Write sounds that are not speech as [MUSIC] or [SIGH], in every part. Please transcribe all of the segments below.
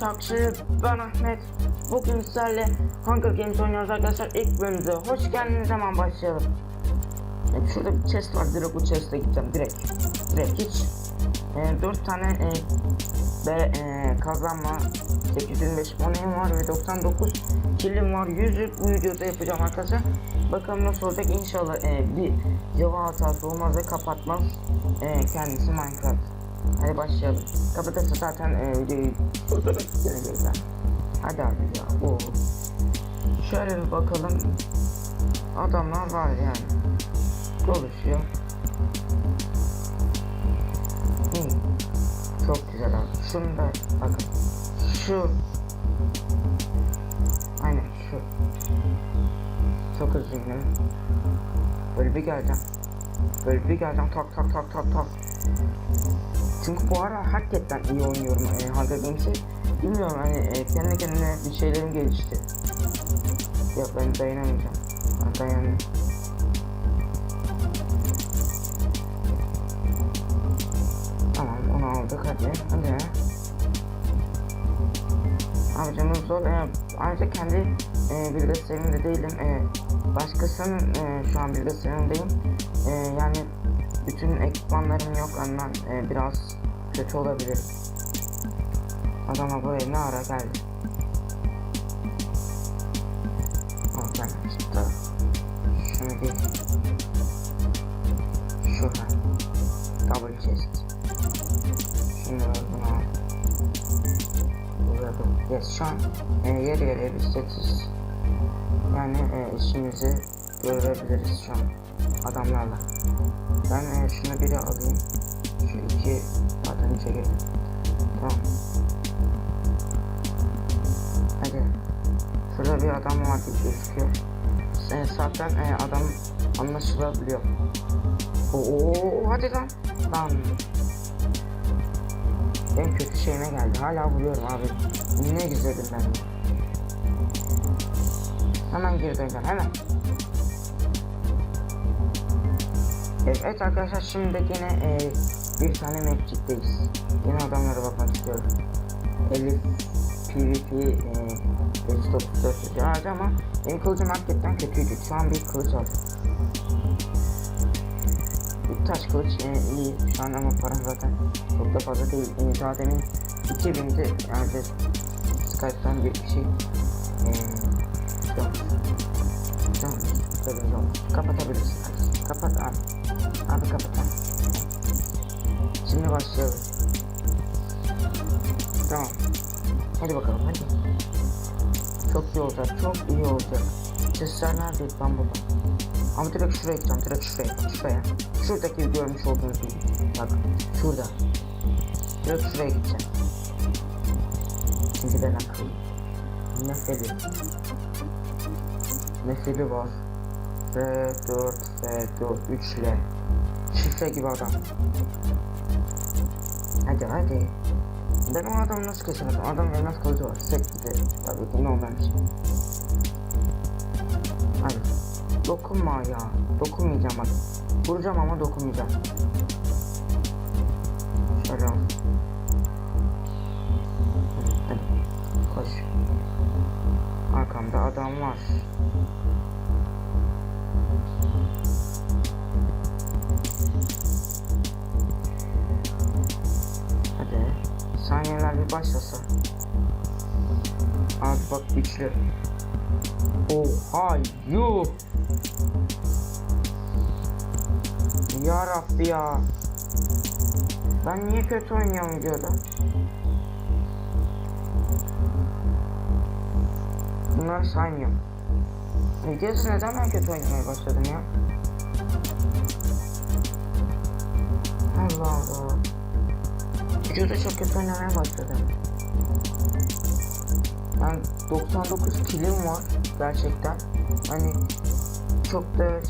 Çakşı, ben Ahmet. Bugün sizlerle Hunger Games oynuyoruz arkadaşlar. İlk bölümde hoş geldiniz hemen başlayalım. Evet, şurada bir chest var, direkt bu chest'e gideceğim, direkt. Direkt hiç. E, 4 tane e, ve e, kazanma, 825 moneyim var ve 99 killim var. 100'ü bu videoda yapacağım arkadaşlar. Bakalım nasıl olacak inşallah e, bir cevap hatası olmaz ve kapatmaz e, kendisi Minecraft. Hadi başlayalım. Kapatırsa zaten e, videoyu göreceğiz ha. Hadi abi ya. Oo. Şöyle bir bakalım. Adamlar var yani. Konuşuyor. İyi. Çok güzel abi. Şunu da bakın. Şu. Aynen şu. Çok gidelim. Böyle bir geleceğim. Böyle bir geleceğim tak tak tak tak tak. Çünkü bu ara hakikaten iyi oynuyorum e, Hunger Games'i. Bilmiyorum hani e, kendi kendine bir şeylerim gelişti. Yok ben dayanamayacağım. Ben dayanıyorum. Tamam onu aldık hadi hadi. Amcamız zor. E, ayrıca kendi e, bilgisayarımda değilim. E, başkasının e, şu an bilgisayarındayım. E, yani bütün ekipmanlarım yok ondan e, biraz kötü olabilir. Adama buraya ne ara geldi? Al gel işte. Şunu bir şu ha. Double chest. Şimdi bunu. Burada yes şu an e, yer yere bir sessiz. Yani e, işimizi görebiliriz şu an adamlarla. Ben e, şunu biri alayım. Şu iki zaten çekelim. Tamam. Hadi. Şurada bir adam var gibi gözüküyor. E, zaten e, adam anlaşılabiliyor. Oo hadi lan. Lan. En kötü şeyime geldi. Hala vuruyorum abi. Ne güzeldim ben. Hemen geri döneceğim hemen. Evet arkadaşlar şimdi yine e, bir tane mapçikteyiz. Yine adamlara bakmak istiyorum. Elif PvP e, stop 400 harcı ama benim kılıcım hakikaten kötüydü. Şu an bir kılıç aldım. Bir taş kılıç e, iyi şu an ama param zaten çok da fazla değil. E, daha demin 2000'di yani de Skype'dan bir şey. E, yok. Tamam. Tabii yok. Kapatabilirsin. Hadi. Kapat abi. Abi kapat abi. Şimdi başlayalım. Tamam. Hadi bakalım hadi. Çok iyi olacak. Çok iyi olacak. Sesler neredeydi ben burada? Ama direkt şuraya gideceğim. Direkt şuraya. Şuraya. Şuradaki görmüş olduğunuz gibi. Bak şurada. Direkt şuraya gideceğim. Çünkü ben akıllıyım. Nefeli. Nefeli var. F4, F4, 3 ile. Şifre gibi adam. Hadi hadi. Ben o adamı nasıl kesemedim? Adam elmas kılıcı var. Sek gidelim. Tabii ki normal bir şey. Hadi. Dokunma ya. Dokunmayacağım bak. Vuracağım ama dokunmayacağım. Şöyle al. Hadi. Koş. Arkamda adam var. Saniyeler bir başlasa. Abi bak güçlü. Oha yuh. Ya Rabbi ya. Ben niye kötü oynuyorum videoda? Bunları saymıyorum. Videosu neden ben kötü oynamaya başladım ya? Allah Allah. Videoda çok kötü oynamaya başladım. Ben 99 kilim var gerçekten. Hani çok da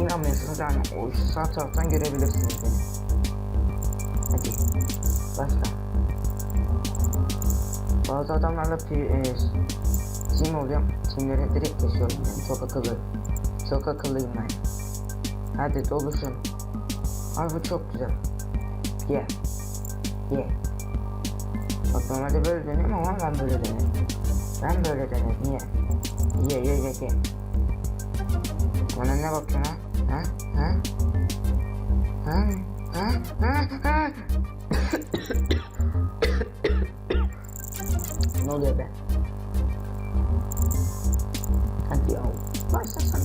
inanmıyorsunuz yani o sağ taraftan görebilirsiniz beni. Hadi başla. Bazı adamlarla e, team oluyorum. Teamleri direkt kesiyorum yani çok akıllı. Çok akıllıyım ben. Hadi doluşun. Abi çok güzel. Ye. Ye. Bak normalde böyle dönüyorum ama ben böyle dönüyorum. Ben böyle dönüyorum. Niye? Ye ye ye ye. Bana ne bakıyorsun ha? Ha? Ha? Ha? Ha? Ha? Ha? [COUGHS] ne oluyor be? Hadi ya. Başlasana.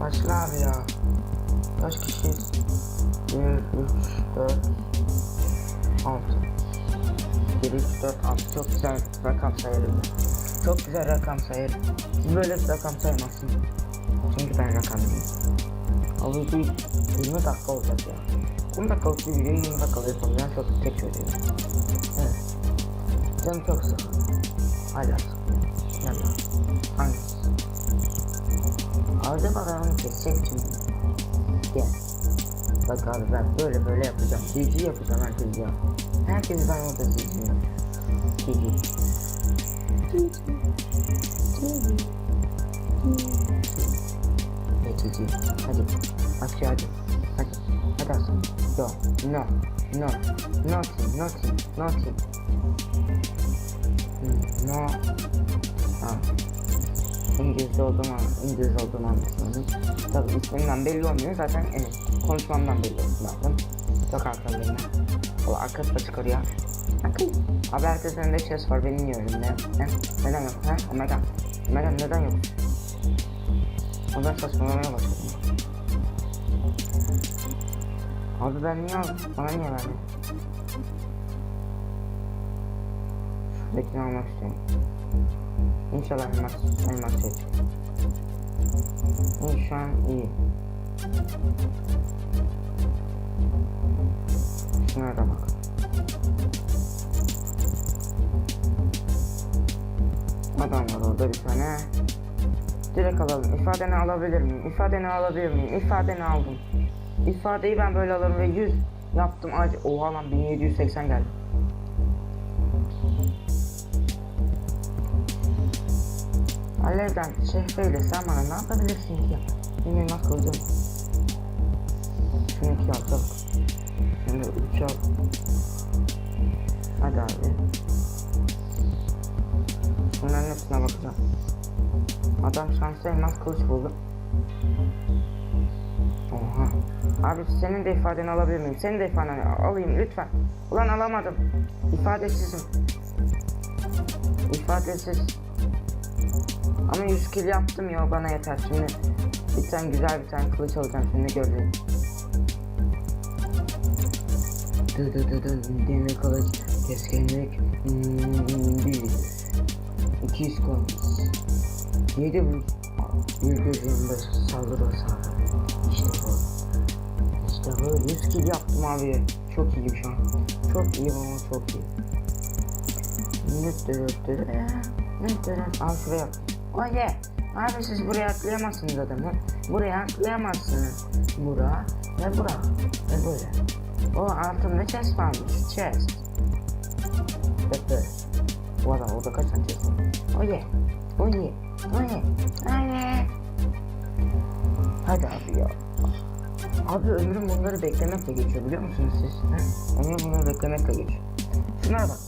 Başla abi ya. Kaç kişiyiz? 1, 3, 4, 6. 1, 3, 4, 6. Çok güzel rakam sayarım. Çok güzel rakam sayarım. Siz böyle bir rakam saymazsınız. Çünkü ben rakamlıyım. Ama bu 20 dakika olacak ya. 10 dakikalık bir videoyu 20 dakikada yapacağım. Çok tek çözüyorum. Evet. Canım çok sıkıldı. Hala sıkılıyor. Yalla. Hangisi? Arda bana onu kesecek şimdi. Gel. Bak abi ben böyle böyle yapacağım. GG yapacağım herkes ya. Herkes ben orada GG. GG. Ne GG? Hadi. Aşağı hadi. Hadi. Hadi Aslan. Yo. No. No. Nothing. Nothing. Nothing. Hmm, No. Ha. İngilizce olduğumu, İngiliz olduğumu anlaşıldı. Tabii ismimden belli olmuyor zaten evet, konuşmamdan belli olsun lazım. Çok arkamdayım ben. O arka sıra çıkarıyor. Bakın. Abi herkesin önünde chest var benim niye önümde? Ne? Neden yok? Ha? Omega. Omega neden yok? O ben saçmalamaya başladım. Abi ben niye aldım? Bana niye verdin? Şuradakini almak istiyorum. İnşallah elmas, elmas şey çıkar. İyi şu an iyi. Şuna da bak. Adam var orada bir tane. Direkt alalım. İfadeni alabilir miyim? İfadeni alabilir miyim? İfadeni aldım. İfadeyi ben böyle alırım ve 100 yaptım. Acı. Oha lan 1780 geldi. Alevden şehreyle sen bana ne yapabilirsin ki? Nasıl koydum? Şunu iki çabuk. Şunu üç al. Hadi abi. Bunların hepsine bakacağım. Adam şanslı elmas kılıç buldu. Oha. Abi senin de ifadeni alabilir miyim? Senin de ifadeni alayım lütfen. Ulan alamadım. İfadesizim. İfadesiz. Ama 100 kill yaptım ya bana yeter şimdi. Bir tane güzel bir tane kılıç alacağım şimdi göreceğim. Dı dı dı dı demir kılıç keskinlik hmm, değil. 200 komis. 7 bu. 125 saldırı hasarı. İşte bu. İşte bu. 100 kill yaptım abi. Çok iyiyim şu an. Çok iyiyim ama çok iyi. Nüttürü nüttürü. Nüttürü. Al şuraya. Oye. Abi siz buraya atlayamazsınız adamı. Buraya atlayamazsınız. Bura ve bura. Ve böyle. O altında chest varmış. Chest. Bekle. Bu adam orada kaç tane chest var? Oye. Oye. Oye. Oye. Hadi abi ya. Abi ömrüm bunları beklemekle geçiyor biliyor musunuz siz? He? Ömrüm bunları beklemekle geçiyor. Şunlara bak.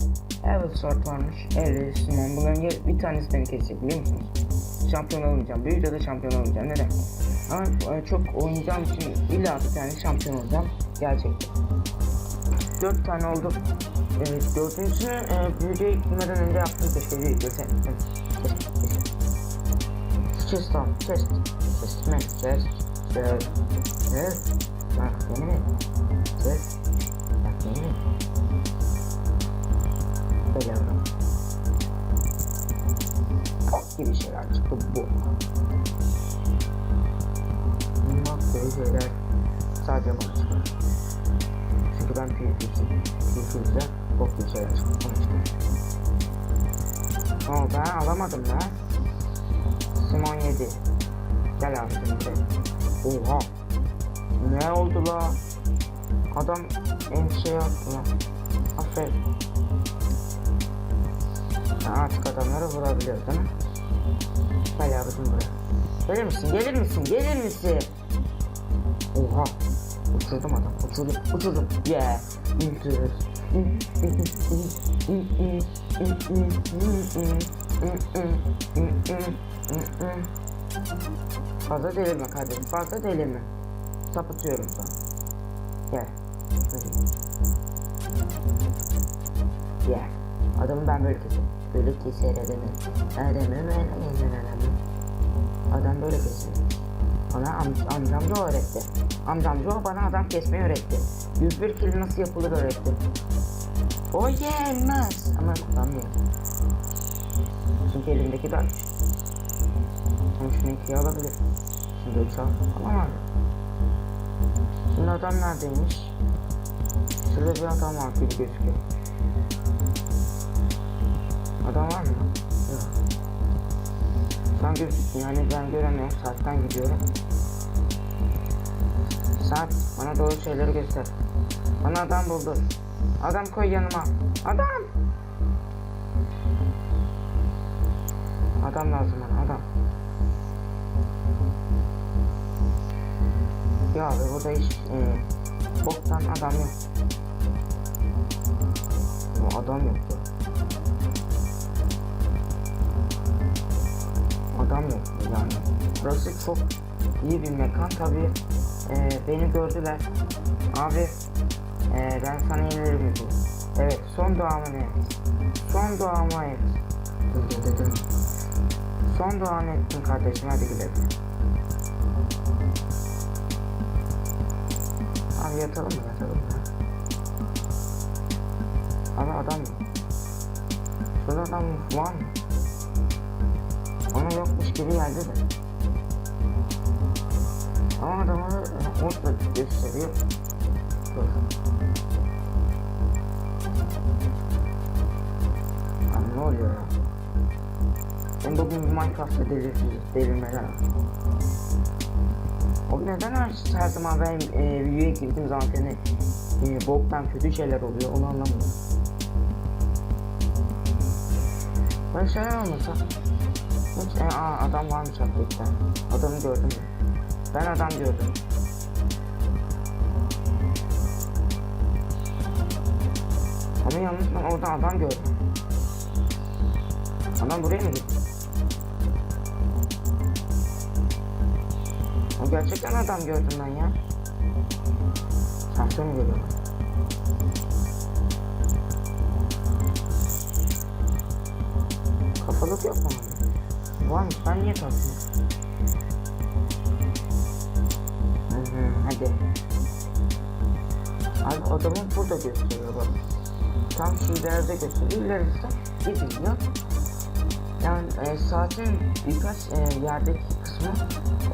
Evet sort varmış. Evet Simon. Bunların bir tanesi beni kesecek biliyor musunuz? Şampiyon olmayacağım. Büyük de şampiyon olmayacağım. Neden? Ama e, çok oynayacağım için illa bir tane şampiyon olacağım. Gerçekten. Dört tane oldu. Evet, dördüncüsünü e, videoya gitmeden önce yaptım. Keşke. Evet, keşke, keşke. Chest al, chest. Chest man, chest. Chest. Chest. Bak beni? Chest. Bak beni Böyle. Bok gibi şeyler çıktı bu. Bak böyle şeyler sadece bana. Çünkü ben. PvP'de bok gibi şeyler çıkıyor. Oo ben alamadım lan. Simon 7. Gel abi şimdi. Oha. Ne oldu la? Adam en şey yaptı lan. Aferin. Ha, artık adamları vurabiliyoruz değil mi? Gel yavrum buraya. Gelir misin? Gelir misin? Gelir misin? Oha. Uçurdum adam. Uçurdum. Uçurdum. Yeah. Uçurdum. Fazla delirme kardeşim, fazla delirme. Sapıtıyorum sana. Gel. Gel. Adamı ben böyle keserim. Böyle keser adamı. Adamı ben adamı. Adam böyle kesiyor. Bana am amcamca öğretti. Amcamca bana adam kesmeyi öğretti. 101 kill nasıl yapılır öğretti. O yenmez. Ama kullanmıyor. Çünkü elimdeki küçük. Ama şunu ikiye alabilir. Şimdi üç al. Abi. Şimdi adam neredeymiş? Şurada bir adam var gibi gözüküyor. Adam var mı? Yok. Gözüksün yani ben göremiyorum. Saatten gidiyorum. Saat bana doğru şeyleri göster. Bana adam buldu. Adam koy yanıma. Adam! Adam lazım bana adam. Ya abi burada hiç e, boktan adam yok. Bu adam yok. Adam yok yani. Burası çok iyi bir mekan tabi. beni gördüler. Abi e, ben sana yenilirim dedi. Evet son duamı ne? Son duamı et. Dı. Son duanı ettin kardeşim hadi gidelim. Abi yatalım mı yatalım ya. Abi adam yok. Şurada adam var mı? Ona yokmuş gibi geldi de. Ama adamı orta gösteriyor. Abi ne oluyor ya? Ben bugün Minecraft'ta delir, delirmeler. O neden her, her zaman ben e, videoya girdiğim zaman seni e, boktan kötü şeyler oluyor onu anlamıyorum. Böyle şeyler olmasa e, aa, adam varmış hakikaten. Adamı gördüm? Ben adam gördüm. Ama yalnız ben orada adam gördüm. Adam buraya mı gitti? O gerçekten adam gördüm ben ya. Sahte mi görüyorum? Kafalık yok mu? Varmış ben niye hı, hadi. Abi adamın burada gösteriyor bak. Tam şu ileride gösteriyor. İlerisi gidiyor. Yani e, saatin birkaç e, yerdeki kısmı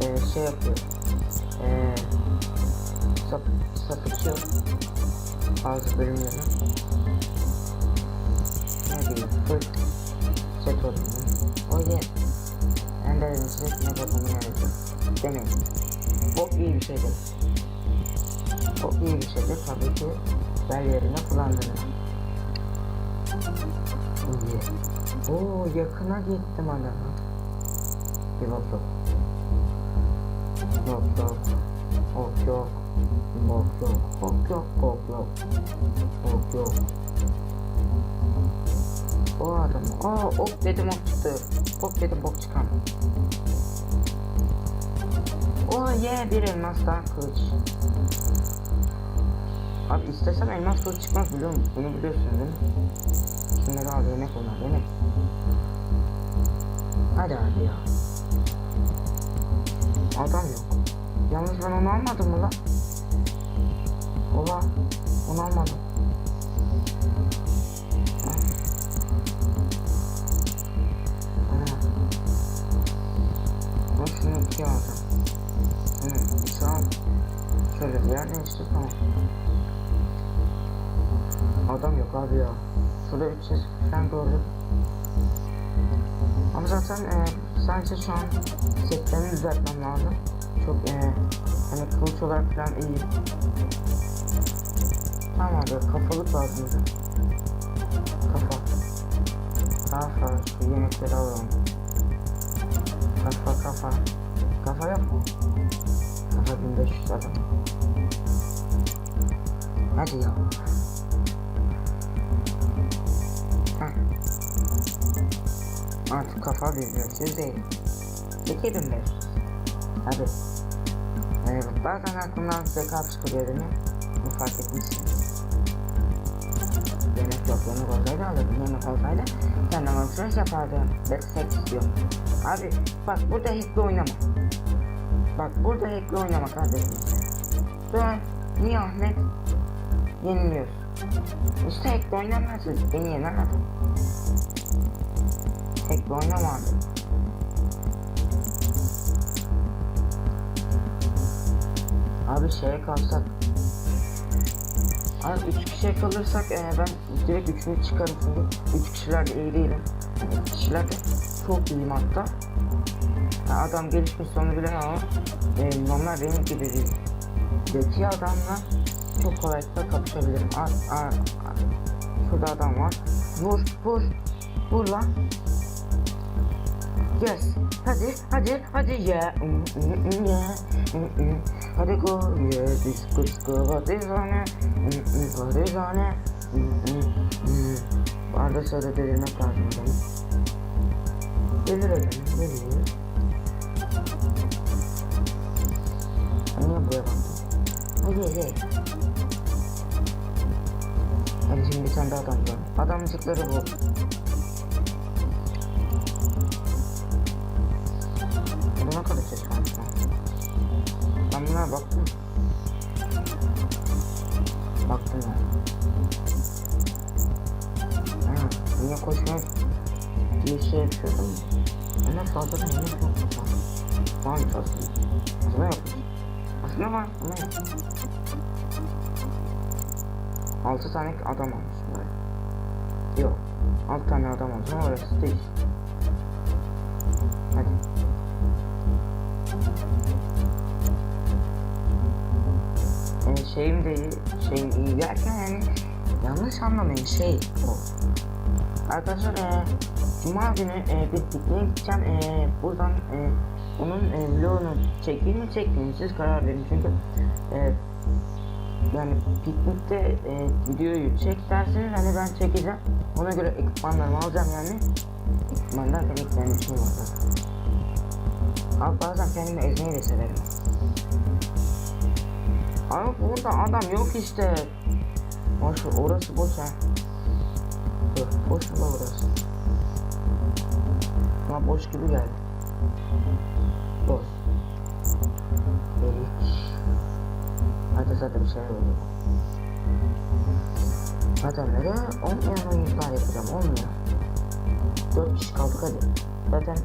e, şey yapıyor. E, sap, sapıtıyor. Bazı bölümleri. Ne bileyim full set oluyor. O yüzden enderimizi ne bakımı yaratıyor. Demeyin. Çok iyi bir şeydir. Çok iyi bir şeydir tabii ki bel yerine kullandığınız. İyi. Oo yakına gittim adama. Bir bak yok. Yok yok. Ok yok. Bok yok. Ok yok. Bok yok. Ok yok. O adam. Aa ok dedim ok çıktı. Ok dedim bok çıkan. O ye bir elmas daha kılıç. Abi istesem elmas kılıç çıkmaz biliyor musun? Bunu biliyorsun değil mi? Şunları al yemek onlar yemek. Hadi abi ya. Adam yok. Yalnız ben onu almadım mı lan? Oha onu almadım. Şunu ikiye alacağım. Hı, sağ ol. Şöyle bir yer değiştir tamam. Adam yok abi ya. Şurada 300 falan gördüm. Ama zaten e, sadece şu an setlerini düzeltmem lazım. Çok e, hani kılıç olarak falan iyi. Tamam abi kafalık lazım. Kafa. Kafa. Şu yemekleri alalım. Kafa kafa. Yok mu? Kafa 1500 adam. Hadi ya. Heh. Artık kafa ücretsiz değil. 2500. Hadi. Evet, bazen aklımdan zeka çıkıyor değil mi? Bunu fark etmişsiniz. Yemek yok, yemek olsaydı alırdım. Yemek olsaydı kendim alışveriş yapardım. Destek istiyorum. Abi bak burada hackle oynama. Bak burada hackle oynama kardeşim. Dön. Niye Ahmet? Yeniliyoruz. İşte hackle oynamazsınız. Beni yener adam. Hackle oynama abi. Abi şeye kalsak Abi 3 kişiye kalırsak e, ben direkt üçünü çıkarım çünkü 3 kişiler de değilim. 3 kişiler de çok iyiyim hatta. Ha, adam gelişmiş sonu bilen ama e, normal benim gibi değil. Zeki adamla çok kolaylıkla kapışabilirim. Aa, aa, aa. Şurada adam var. Vur, vur, vur lan. Yes. Hadi, hadi, hadi ya. Mm, mm, mm, yeah. Mm. Hadi go, yeah. Disco, disco, what is on it? Mm, mm, What is on it? Mm, mm, mm. Arada sırada delirmek adamı. Delir adamı, delir. Niye buraya baktın? Hadi, hadi. Hadi şimdi bir tane daha adam var. Adamcıkları bu. Buna kadar ses lan. Ben bunlara baktım. Baktım ya. Ha, niye koşmaya bir şey yapıyordum. Ama fazla da yemek yok. Varmış aslında. Yokmuş. Aslında var ama yok. Altı tane adam olmuş böyle. Yok. Altı tane adam olmuş ama orası değil. Hadi. Yani şeyim de şeyim iyi derken yani yanlış anlamayın şey o. Arkadaşlar e, Cuma günü e, bir pikniğe gideceğim. E, buradan e, onun e, vlogunu çekeyim mi çekmeyeyim siz karar verin çünkü e, yani piknikte e, videoyu çek derseniz hani ben çekeceğim. Ona göre ekipmanlarımı alacağım yani. Ekipmanlar demek benim için var. Abi bazen kendimi ezmeyi de severim. Abi burada adam yok işte. Boş orası boş ha. Boş mu orası? Ama boş gibi geldi. Boş. Delik. Hadi zaten bir şeyler oluyor. Adamlara olmayan oyuncular yapacağım olmuyor. 4 kişi kaldık hadi. Zaten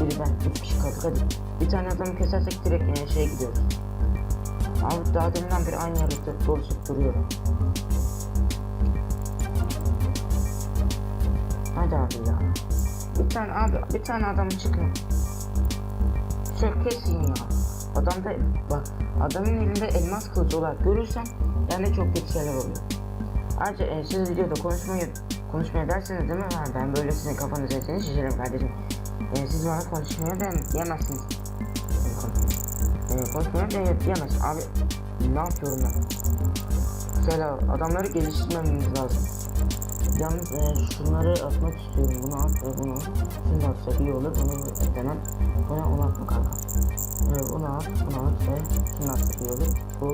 biri ben 3 kişi kaldık hadi. Bir tane adamı kesersek direkt yine şeye gidiyoruz. Abi daha deminden beri aynı yerde dolaşıp duruyorum. Hadi abi ya. Bir tane abi, bir tane adamı çıkın. Şöyle kesin ya. Adamda bak adamın elinde elmas kılıcı olarak görürsen yani çok kötü şeyler oluyor. Ayrıca e, siz videoda konuşmayı konuşmaya derseniz değil mi? Ha, ben böyle sizin kafanıza etseniz şişirim kardeşim. E, siz bana konuşmaya da diyemezsiniz. E, konuşmaya da diyemez. Abi ne yapıyorum ben? Mesela adamları geliştirmemiz lazım. Yalnız e, şunları atmak istiyorum. Bunu at ve bunu. Şunu da atsak iyi olur. Bunu eklemem. Buna onu atma kanka. E, bunu at, bunu at ve şunu atsak iyi olur. Bu.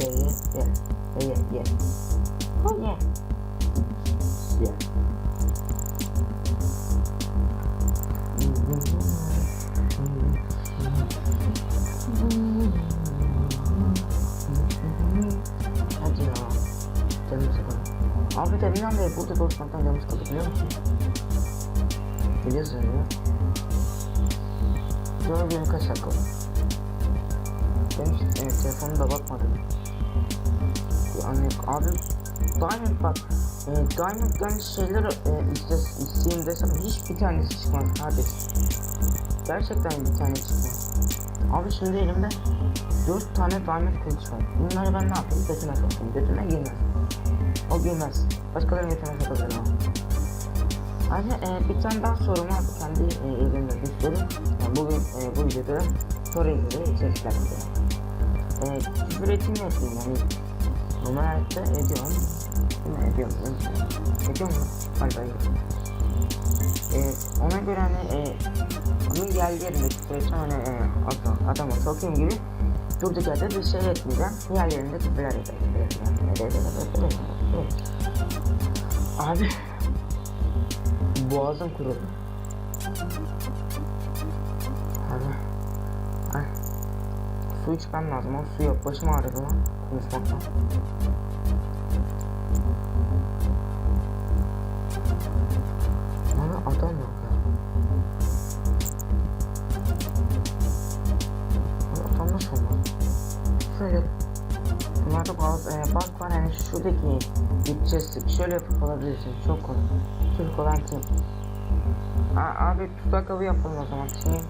Ye ye ye. Ye ye ye. Oh ye. Ye. Hadi Abi de bir burada dostmaktan canım sıkıldı biliyor musun? Biliyorsun ya. Sonra benim kaç dakika oldu? Benim evet, telefonuma da bakmadım. Bir anne abi Diamond bak e, Diamond yani şeyler e, iste, isteyeyim desem hiçbir tanesi çıkmaz kardeş. Gerçekten bir tane çıkmaz. Abi şimdi elimde 4 tane Diamond kılıç var. Bunları ben ne yapayım? Götüme sokayım. Götüme girmez. O girmez. Başkalarının götüne sokabilirim ama. Ayrıca e, bir tane daha sorum var. Kendi e, bir soru. Yani bugün e, bu videoda soruya göre içerikler yapacağım. E, küfür mi etmeyeyim yani. Normal hayatta ediyorum. Ne ediyorum? Ediyorum mu? Galiba yok. Ee, ona göre hani e, onun geldiği yerinde tutuyorsam hani e, adam, adamı sokayım gibi durduk yerde bir şey etmeyeceğim. Diğerlerinde küfürler ederim. Abi boğazım kurudu. Abi ay su içmem lazım. O su yok. Başım ağrıdı lan konuşmaktan. Yani şuradaki gideceğiz şöyle yapıp alabilirsin çok kolay. Türk olan kim? A abi tuzak avı yapalım o zaman. Şey.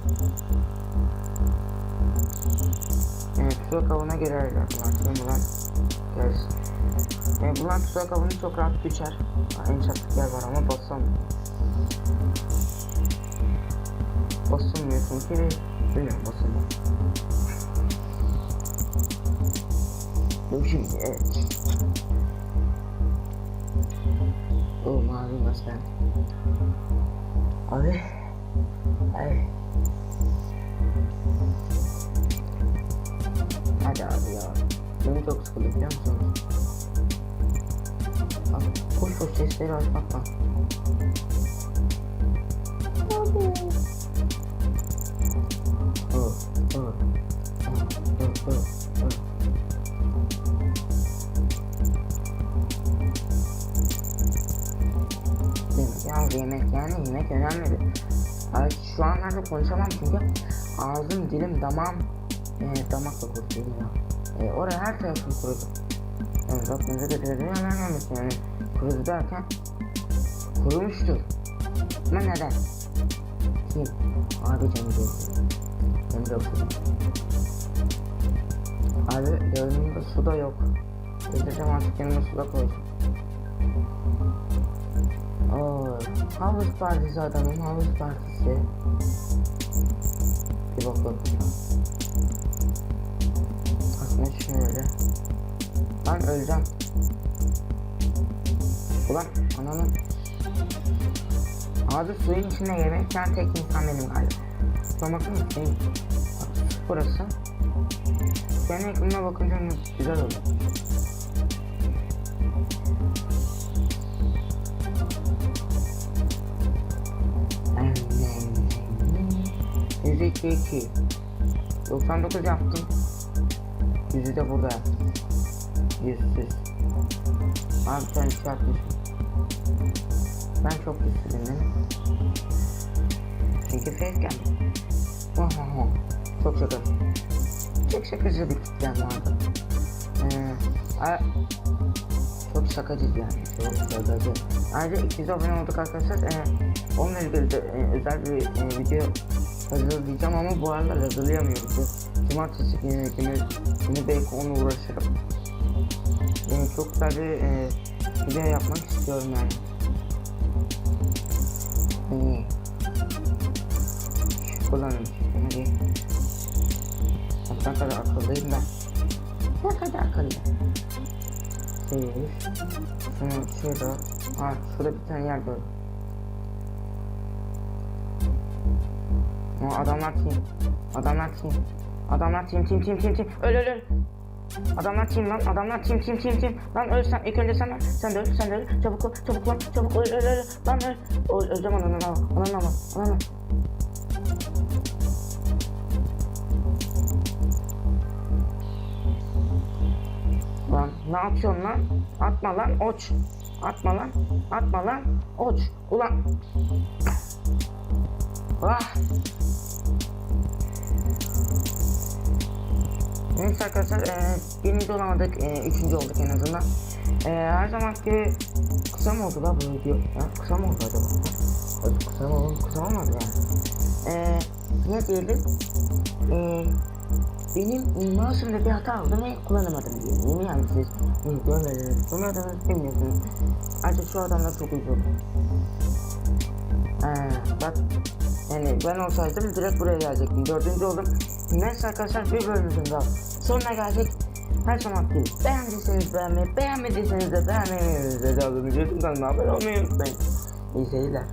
Evet tuzak avına girerler bunlar şimdi bunlar gelsin. E, bunlar tuzak avını çok rahat düşer en çabuk yer var ama basamıyor. Basılmıyor çünkü. Bilmiyorum basılmıyor oh. Yemek ya yemek yani yemek önemli. Ay şu anlarda konuşamam çünkü ağzım, dilim, damağım e, damakla kurtuluyor ya. E, oraya her tarafım kurudu. Yani önce de dedim hemen yani kurudu derken kurumuştur. Ama neden? Kim? Abi canım değil. Hem de okudum. Abi gözümde su da yok. Dedim artık yanıma su da koydum. Oo, havuz partisi adamım, havuz partisi. Bir bakalım. Aslında şöyle. Ben öleceğim. Ulan ananın. Abi suyun içinde yemek yiyen tek insan benim galiba. Bakar mısın? Bak, burası. Senin ekranına bakınca güzel olur. Yüzde iki. 99 yaptım. Yüzü de burada yaptım. Yüzsüz. Abi sen şey yapmışsın. Ben çok mi? Çünkü fake geldi. Oh, oh, oh. Çok şaka. Çok şakacı bir kitlem vardı. Ee, a- çok şakacı yani. Çok şakacı. Ayrıca 200 abone olduk arkadaşlar. Ee, onunla ilgili de e, özel bir e, video hazırlayacağım ama bu aralar hazırlayamıyorum. Bu Cumartesi günü, günü, günü belki onu uğraşırım. Yani çok bir e, video yapmak istiyorum yani. İyi. Kullanın. Hadi. Ne kadar akıllıyım ben. Ne kadar akıllı. Seyir. Şunu şurada. Ha şurada bir tane yer gördüm. O adamlar kim? Adamlar kim? Adamlar kim kim kim kim kim? Öl öl öl. Adamlar kim lan? Adamlar kim kim kim kim? Lan öl sen. İlk önce sen öl. Sen de öl. Sen de öl. Çabuk ol. Çabuk lan. Çabuk öl öl öl. Lan öl. Öl öleceğim ananı ama. Ananı ama. Ananı. Lan ne yapıyorsun lan? Atma lan oç. Atma lan. Atma lan. Oç. Ulan. Ah. Neyse arkadaşlar e, birinci olamadık, e, üçüncü olduk en azından. E, her zamanki kısa mı oldu la bu video? Ya, kısa mı oldu acaba? Kısa mı oldu? Kısa olmadı yani. E, ne diyelim? E, benim mouse'umda bir hata oldu ve kullanamadım diyelim. Yemin yani siz bunu görmediniz, duymadınız, bilmiyorsunuz. Ayrıca şu adamla çok üzüldüm. Ee, bak yani ben olsaydım direkt buraya gelecektim. Dördüncü oldum. Neyse arkadaşlar bir bölümümüzün daha sonuna geldik. Her zaman gibi beğendiyseniz beğenmeyi, beğenmediyseniz de beğenmeyi, zekalı ücretim kanalıma abone olmayı unutmayın. İyi seyirler.